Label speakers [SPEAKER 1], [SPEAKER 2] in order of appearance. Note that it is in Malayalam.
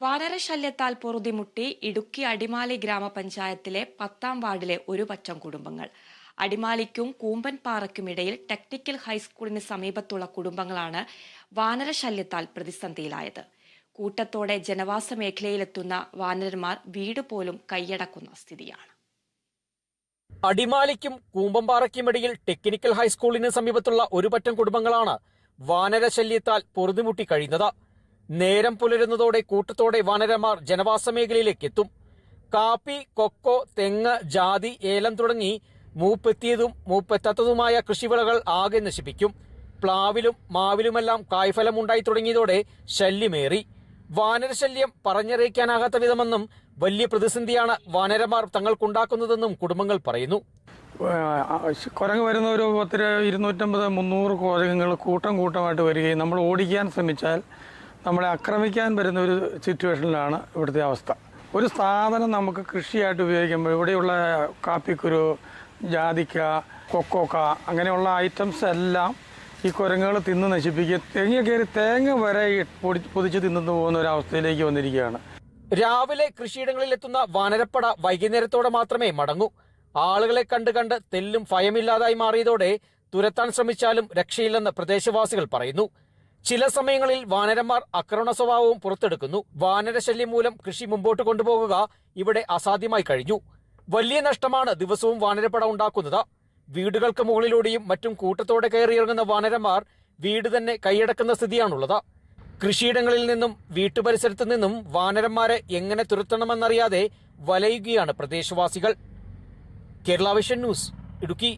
[SPEAKER 1] വാനരശല്യത്താൽ പൊറുതിമുട്ടി ഇടുക്കി അടിമാലി ഗ്രാമപഞ്ചായത്തിലെ പത്താം വാർഡിലെ ഒരു പറ്റം കുടുംബങ്ങൾ. അടിമാലിക്കും കൂമ്പൻപാറയ്ക്കുമിടയിൽ ടെക്നിക്കൽ ഹൈസ്കൂളിന് സമീപത്തുള്ള കുടുംബങ്ങളാണ് വാനരശല്യത്താൽ പ്രതിസന്ധിയിലായത്. കൂട്ടത്തോടെ ജനവാസ മേഖലയിലെത്തുന്ന വാനരന്മാർ വീട് പോലും കൈയടക്കുന്ന സ്ഥിതിയാണ്.
[SPEAKER 2] അടിമാലിക്കും കൂമ്പമ്പാറയ്ക്കുമിടയിൽ ടെക്നിക്കൽ ഹൈസ്കൂളിന് സമീപത്തുള്ള ഒരുപറ്റം കുടുംബങ്ങളാണ് വാനരശല്യത്താൽ പൊറുതിമുട്ടി കഴിയുന്നത്. നേരം പുലരുന്നതോടെ കൂട്ടത്തോടെ വാനരമാർ ജനവാസ മേഖലയിലേക്ക് എത്തും കാപ്പി കൊക്കോ തെങ്ങ് ജാതി ഏലം തുടങ്ങി മൂപ്പെത്തിയതും മൂപ്പെത്താത്തതുമായ കൃഷിവിളകൾ ആകെ നശിപ്പിക്കും. പ്ലാവിലും മാവിലുമെല്ലാം കായ്ഫലം ഉണ്ടായി തുടങ്ങിയതോടെ ശല്യമേറി. വാനരശല്യം പറഞ്ഞറിയിക്കാനാകാത്ത വിധമെന്നും വലിയ പ്രതിസന്ധിയാണ് വാനരമാർ തങ്ങൾക്കുണ്ടാക്കുന്നതെന്നും കുടുംബങ്ങൾ പറയുന്നു.
[SPEAKER 3] കുരങ്ങ് വരുന്ന ഒരു പത്തിര ഇരുന്നൂറ്റമ്പത് മുന്നൂറ് കുരങ്ങുകൾ കൂട്ടം കൂട്ടമായിട്ട് വരികയും നമ്മൾ ഓടിക്കാൻ ശ്രമിച്ചാൽ നമ്മളെ ആക്രമിക്കാൻ വരുന്ന ഒരു സിറ്റുവേഷനിലാണ് ഇവിടുത്തെ അവസ്ഥ. ഒരു സാധനം നമുക്ക് കൃഷിയായിട്ട് ഉപയോഗിക്കുമ്പോൾ ഇവിടെയുള്ള കാപ്പിക്കുരു ജാതിക്ക കൊക്കോക്ക അങ്ങനെയുള്ള ഐറ്റംസ് എല്ലാം ഈ കുരങ്ങുകൾ തിന്ന് നശിപ്പിക്കുക തേങ്ങ കയറി തേങ്ങ വരെ പൊടി പൊതിച്ച് തിന്നു പോകുന്ന ഒരു അവസ്ഥയിലേക്ക് വന്നിരിക്കുകയാണ്.
[SPEAKER 2] രാവിലെ കൃഷിയിടങ്ങളിൽ എത്തുന്ന വാനരപ്പട വൈകുന്നേരത്തോടെ മാത്രമേ മടങ്ങൂ. ആളുകളെ കണ്ട് കണ്ട് തെല്ലും ഭയമില്ലാതായി മാറിയതോടെ തുരത്താൻ ശ്രമിച്ചാലും രക്ഷയില്ലെന്ന് പ്രദേശവാസികൾ പറയുന്നു. ചില സമയങ്ങളിൽ വാനരന്മാർ ആക്രമണ സ്വഭാവവും പുറത്തെടുക്കുന്നു. വാനരശല്യം മൂലം കൃഷി മുമ്പോട്ട് കൊണ്ടുപോകുക ഇവിടെ അസാധ്യമായി കഴിഞ്ഞു. വലിയ നഷ്ടമാണ് ദിവസവും വാനരപ്പട ഉണ്ടാക്കുന്നത്. വീടുകൾക്ക് മുകളിലൂടെയും മറ്റും കൂട്ടത്തോടെ കയറിയിറങ്ങുന്ന വാനരന്മാർ വീട് തന്നെ കൈയടക്കുന്ന സ്ഥിതിയാണുള്ളത്. കൃഷിയിടങ്ങളിൽ നിന്നും വീട്ടുപരിസരത്ത് നിന്നും വാനരന്മാരെ എങ്ങനെ തുരത്തണമെന്നറിയാതെ വലയുകയാണ് പ്രദേശവാസികൾ. Kerala vision news Idukki.